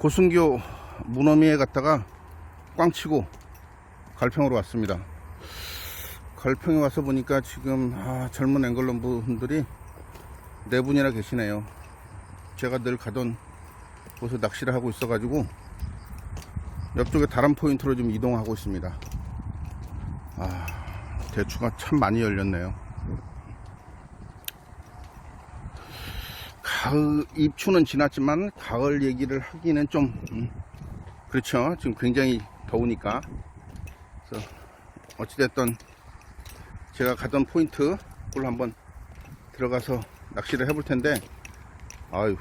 고순교 문어미에 갔다가 꽝 치고 갈평으로 왔습니다. 갈평에 와서 보니까 지금 아, 젊은 앵글러 분들이 네 분이나 계시네요. 제가 늘 가던 곳에 낚시를 하고 있어가지고 옆쪽에 다른 포인트로 좀 이동하고 있습니다. 아, 대추가 참 많이 열렸네요. 가을 입추는 지났지만 가을 얘기를 하기는 좀 음, 그렇죠. 지금 굉장히 더우니까. 그래서 어찌됐든 제가 가던 포인트 꼴 한번 들어가서 낚시를 해볼 텐데 아유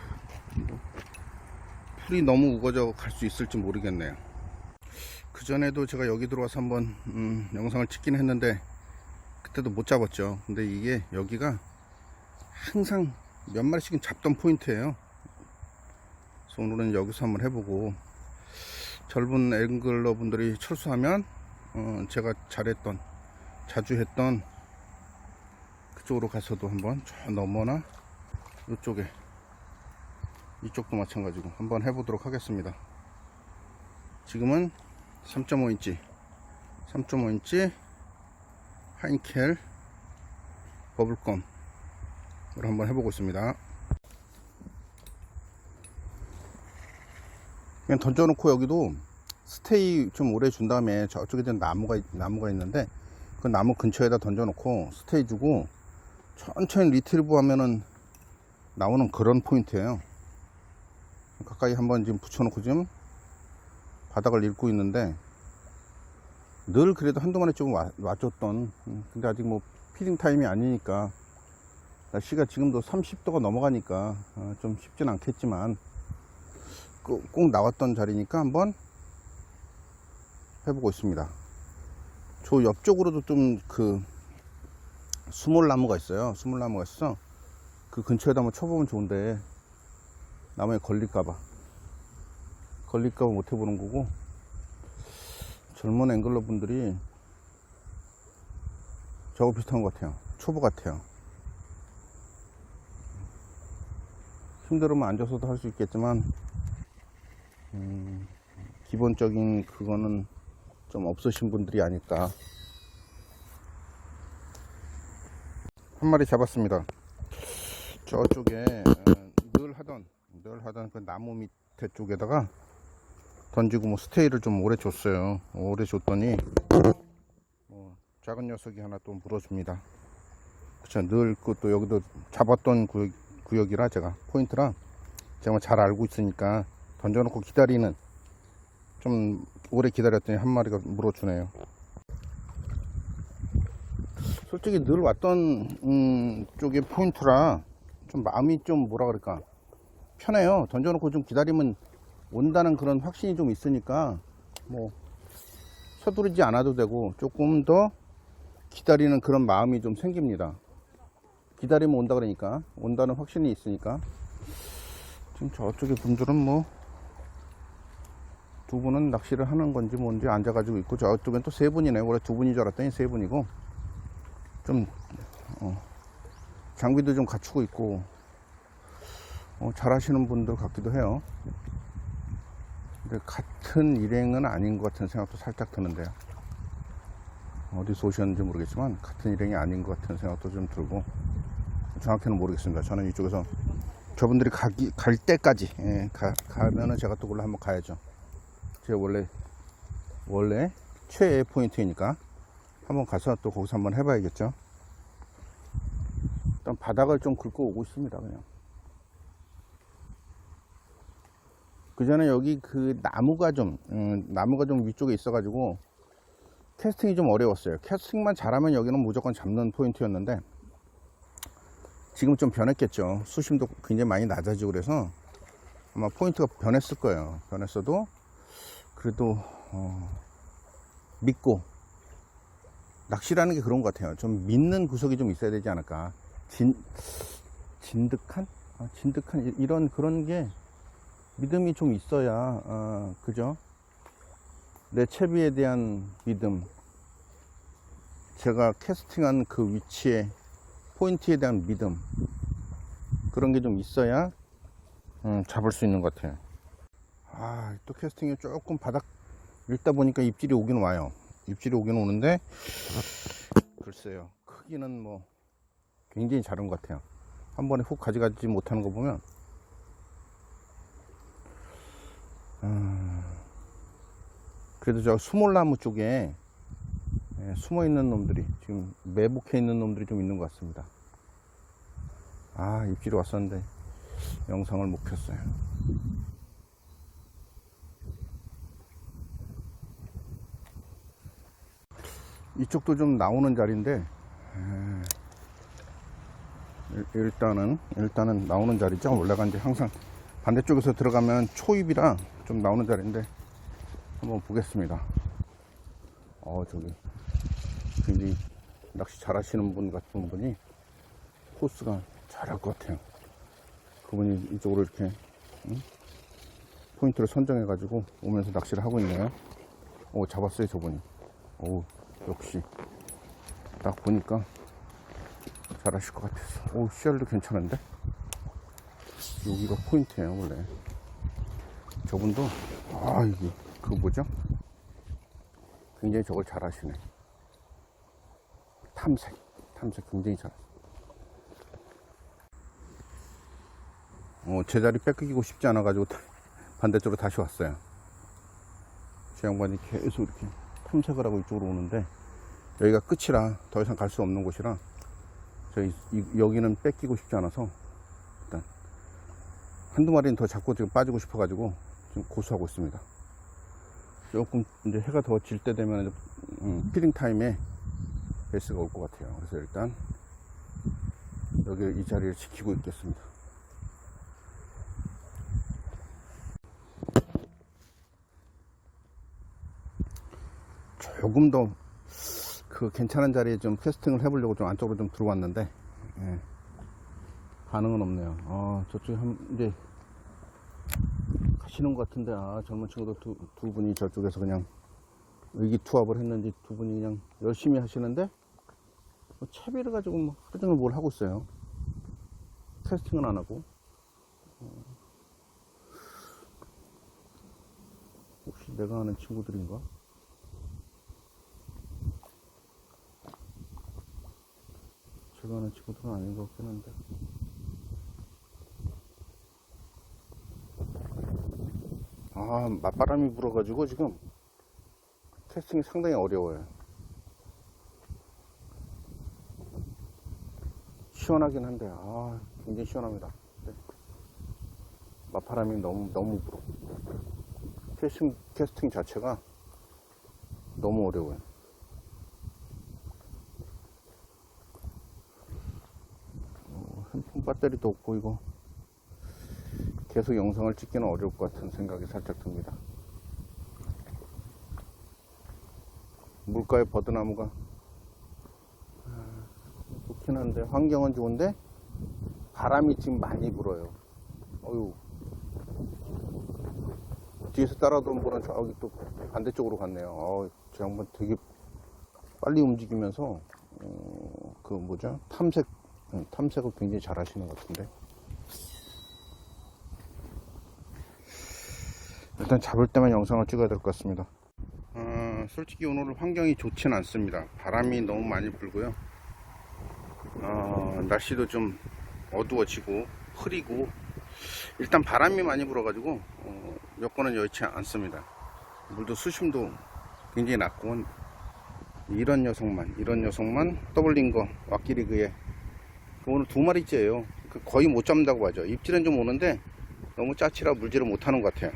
뭐, 풀이 너무 우거져 갈 수 있을지 모르겠네요. 그 전에도 제가 여기 들어와서 한번 음, 영상을 찍긴 했는데 그때도 못 잡았죠. 근데 이게 여기가 항상 몇 마리씩은 잡던 포인트예요. 그래서 오늘은 여기서 한번 해보고 젊은 앵글러 분들이 철수하면 어, 제가 잘했던 자주 했던 그쪽으로 가서도 한번 저 넘어나 이쪽에 이쪽도 마찬가지고 한번 해보도록 하겠습니다. 지금은 3.5인치 3.5인치 하인켈 버블껌 을 한번 해보고 있습니다. 그냥 던져놓고 여기도 스테이 좀 오래 준 다음에 저쪽에 는 나무가 나무가 있는데 그 나무 근처에다 던져놓고 스테이 주고 천천히 리트리브 하면은 나오는 그런 포인트예요. 가까이 한번 지금 붙여놓고 지금 바닥을 읽고 있는데 늘 그래도 한동안에 좀 와, 와줬던 음, 근데 아직 뭐 피딩 타임이 아니니까 날씨가 지금도 30도가 넘어가니까 어, 좀 쉽진 않겠지만 꼭, 꼭 나왔던 자리니까 한번 해보고 있습니다. 저 옆쪽으로도 좀 그 수몰나무가 있어요. 수몰나무가 있어. 그 근처에다 한번 쳐보면 좋은데 나무에 걸릴까봐 걸릴까봐 못 해보는 거고 젊은 앵글러 분들이 저거 비슷한 것 같아요. 초보 같아요. 힘들으면 앉아서도 할 수 있겠지만 음, 기본적인 그거는 좀 없으신 분들이 아닐까. 한 마리 잡았습니다. 저쪽에 어, 늘 하던 늘 하던 그 나무 밑에 쪽에다가 던지고 뭐 스테이를 좀 오래 줬어요. 오래 줬더니 뭐 작은 녀석이 하나 또 물어줍니다. 그쵸 늘 그 또 여기도 잡았던 구역, 구역이라 제가 포인트라 제가 뭐잘 알고 있으니까 던져놓고 기다리는 좀 오래 기다렸더니 한 마리가 물어주네요. 솔직히 늘 왔던 음, 쪽의 포인트라 좀 마음이 좀 뭐라 그럴까 편해요. 던져놓고 좀 기다리면 온다는 그런 확신이 좀 있으니까 뭐 서두르지 않아도 되고 조금 더 기다리는 그런 마음이 좀 생깁니다. 기다리면 온다 그러니까. 온다는 확신이 있으니까. 지금 저쪽에 분들은 뭐 두 분은 낚시를 하는 건지 뭔지 앉아가지고 있고 저쪽엔 또 세 분이네. 원래 두 분인 줄 알았더니 세 분이고. 좀 어, 장비도 좀 갖추고 있고 어, 잘하시는 분들 같기도 해요. 근데 같은 일행은 아닌 것 같은 생각도 살짝 드는데요. 어디서 오셨는지 모르겠지만 같은 일행이 아닌 것 같은 생각도 좀 들고 정확히는 모르겠습니다 저는 이쪽에서 저분들이 가기, 갈 때까지 예, 가, 가면은 제가 또 그걸로 한번 가야죠 제 원래 원래 최애 포인트이니까 한번 가서 또 거기서 한번 해봐야겠죠. 일단 바닥을 좀 긁고 오고 있습니다. 그냥. 그 전에 여기 그 나무가 좀 음, 나무가 좀 위쪽에 있어가지고 캐스팅이 좀 어려웠어요. 캐스팅만 잘하면 여기는 무조건 잡는 포인트였는데 지금 좀 변했겠죠. 수심도 굉장히 많이 낮아지고 그래서 아마 포인트가 변했을 거예요. 변했어도 그래도 어, 믿고 낚시라는 게 그런 것 같아요. 좀 믿는 구석이 좀 있어야 되지 않을까. 진 진득한 아, 진득한 이- 이런 그런 게 믿음이 좀 있어야 어, 그죠? 내 채비에 대한 믿음, 제가 캐스팅한 그 위치에 포인트에 대한 믿음 그런 게 좀 있어야 음, 잡을 수 있는 것 같아요. 아, 또 캐스팅이 조금 바닥 읽다 보니까 입질이 오긴 와요. 입질이 오긴 오는데, 글쎄요. 크기는 뭐, 굉장히 작은 것 같아요. 한 번에 훅 가져가지 못하는 거 보면, 음, 그래도 저 수몰나무 쪽에 예, 숨어 있는 놈들이, 지금 매복해 있는 놈들이 좀 있는 것 같습니다. 아, 입질이 왔었는데, 영상을 못 켰어요. 이쪽도 좀 나오는 자리인데 에, 일- 일단은 일단은 나오는 자리죠 원래가 이제 항상 반대쪽에서 들어가면 초입이라 좀 나오는 자리인데 한번 보겠습니다 어 저기 굉장히 낚시 잘하시는 분 같은 분이 코스가 잘할 것 같아요 그분이 이쪽으로 이렇게 응? 포인트를 선정해 가지고 오면서 낚시를 하고 있네요 오 잡았어요 저분이 오 역시 딱 보니까 잘하실 것 같았어. 오 씨알도 괜찮은데? 여기가 포인트예요 원래. 저분도 아 이게 그 뭐죠? 굉장히 저걸 잘하시네. 탐색, 탐색 굉장히 잘. 어 제자리 뺏기고 싶지 않아가지고 반대쪽으로 다시 왔어요. 제 양반이 계속 이렇게 탐색을 하고 이쪽으로 오는데 여기가 끝이라 더 이상 갈 수 없는 곳이라 저희 이- 여기는 뺏기고 싶지 않아서 일단 한두 마리는 더 잡고 지금 빠지고 싶어 가지고 지금 고수하고 있습니다 조금 이제 해가 더 질 때 되면 음, 피딩 타임에 베스가 올 것 같아요 그래서 일단 여기 이 자리를 지키고 있겠습니다 조금 더 그 괜찮은 자리에 좀 캐스팅을 해보려고 좀 안쪽으로 좀 들어왔는데 예. 반응은 없네요. 아 저쪽에 한 이제 가시는 것 같은데 아 젊은 친구들 두, 두 분이 저쪽에서 그냥 의기투합을 했는지 두 분이 그냥 열심히 하시는데 뭐 채비를 가지고 뭐 하루 종일 뭘 하고 있어요. 캐스팅은 안 하고 어. 혹시 내가 아는 친구들인가? 제가 아는 친구들은 아닌 것 같긴 한데. 아, 맞바람이 불어가지고 지금 캐스팅이 상당히 어려워요. 시원하긴 한데, 아, 굉장히 시원합니다. 네. 맞바람이 너무, 너무 불어. 캐스팅, 캐스팅 자체가 너무 어려워요. 핸드폰 배터리도 없고 이거 계속 영상을 찍기는 어려울 것 같은 생각이 살짝 듭니다. 물가에 버드나무가 아, 한데 환경은 좋은데 바람이 지금 많이 불어요. 어유 뒤에서 따라오던 분은 저기 또 반대쪽으로 갔네요. 어, 저 양반 되게 빨리 움직이면서 어, 그 뭐죠 탐색 응, 탐색을 굉장히 잘 하시는 것 같은데. 일단 잡을 때만 영상을 찍어야 될 것 같습니다. 어, 솔직히 오늘 환경이 좋지는 않습니다. 바람이 너무 많이 불고요. 어, 날씨도 좀 어두워지고 흐리고 일단 바람이 많이 불어가지고 어, 여건은 여의치 않습니다. 물도 수심도 굉장히 낮고 이런 녀석만 이런 녀석만 더블린 거 왁기리그에 오늘 두 마리째예요. 그 거의 못 잡는다고 하죠. 입질은 좀 오는데 너무 짜치라 물질을 못 하는 것 같아요.